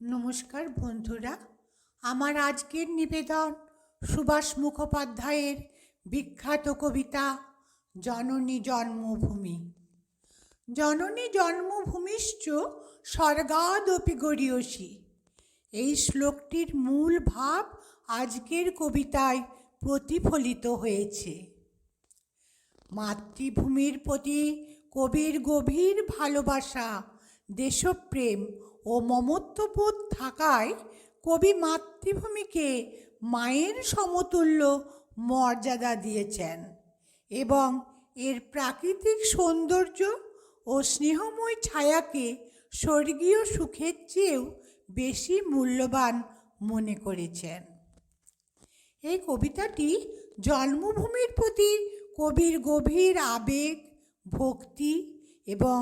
নমস্কার বন্ধুরা, আমার আজকের নিবেদন সুভাষ মুখোপাধ্যায়ের বিখ্যাত কবিতা জননী জন্মভূমি। জননী জন্মভূমিশ্চ স্বর্গাদপি গড়িয়সী। এই শ্লোকটির মূল ভাব আজকের কবিতায় প্রতিফলিত হয়েছে। মাতৃভূমির প্রতি কবির গভীর ভালোবাসা, দেশপ্রেম ও মমত্ববোধ থাকায় কবি মাতৃভূমিকে মায়ের সমতুল্য মর্যাদা দিয়েছেন এবং এর প্রাকৃতিক সৌন্দর্য ও স্নেহময় ছায়াকে স্বর্গীয় সুখের চেয়েও বেশি মূল্যবান মনে করেছেন। এই কবিতাটি জন্মভূমির প্রতি কবির গভীর আবেগ, ভক্তি এবং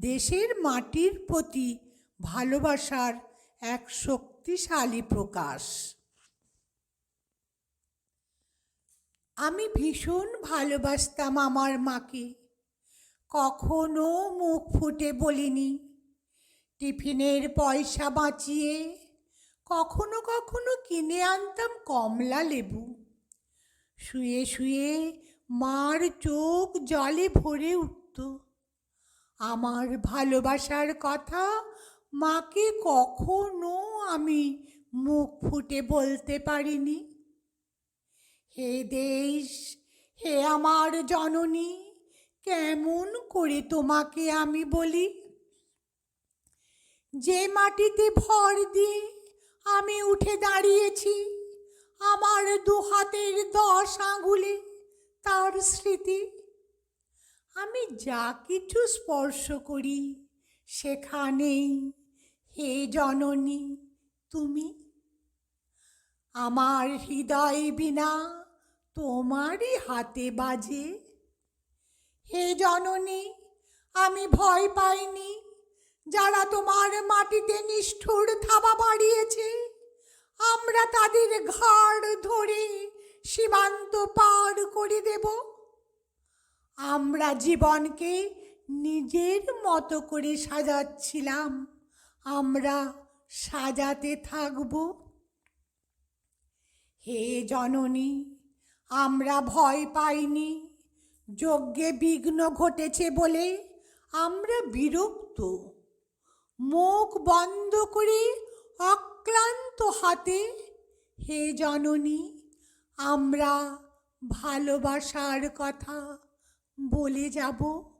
দেশের মাটির প্রতি ভালোবাসার এক শক্তিশালী প্রকাশ। আমি ভীষণ ভালোবাসতাম আমার মাকে। কখনো মুখ ফুটে বলিনি। টিফিনের পয়সা বাঁচিয়ে কখনো কখনো কিনে আনতাম কমলা লেবু। শুয়ে শুয়ে মার চোখ জলে ভরে উঠত। আমার ভালোবাসার কথা মাকে কখনো আমি মুখ ফুটে বলতে পারিনি। হে দেশ, হে আমার জননী, কেমন করে তোমাকে আমি বলি? যে মাটিতে ভর দিয়ে আমি উঠে দাঁড়িয়েছি, আমার দু হাতের দশ আঙুলে তার স্মৃতি। আমি যা কিছু স্পর্শ করি, সেখানেই হে জননী, তুমি? আমার হৃদয় বিনা তোমারই হাতে বাজে। হে জননী, আমি ভয় পাইনি, যারা তোমার মাটিতে নিষ্ঠুর থাবা বাড়িয়েছে। আমরা তাদের ঘাড় ধরে সীমান্ত পার করে দেব। আমরা জীবনকে নিজের মতো করে সাজাচ্ছিলাম। আমরা সাজাতে থাকব। হে জননী, আমরা ভয় পাইনি। যজ্ঞে বিঘ্ন ঘটেছে বলে আমরা বিরক্ত। মুখ বন্ধ করে অক্লান্ত হাতে, হে জননী, আমরা ভালোবাসার কথা বলে যাব।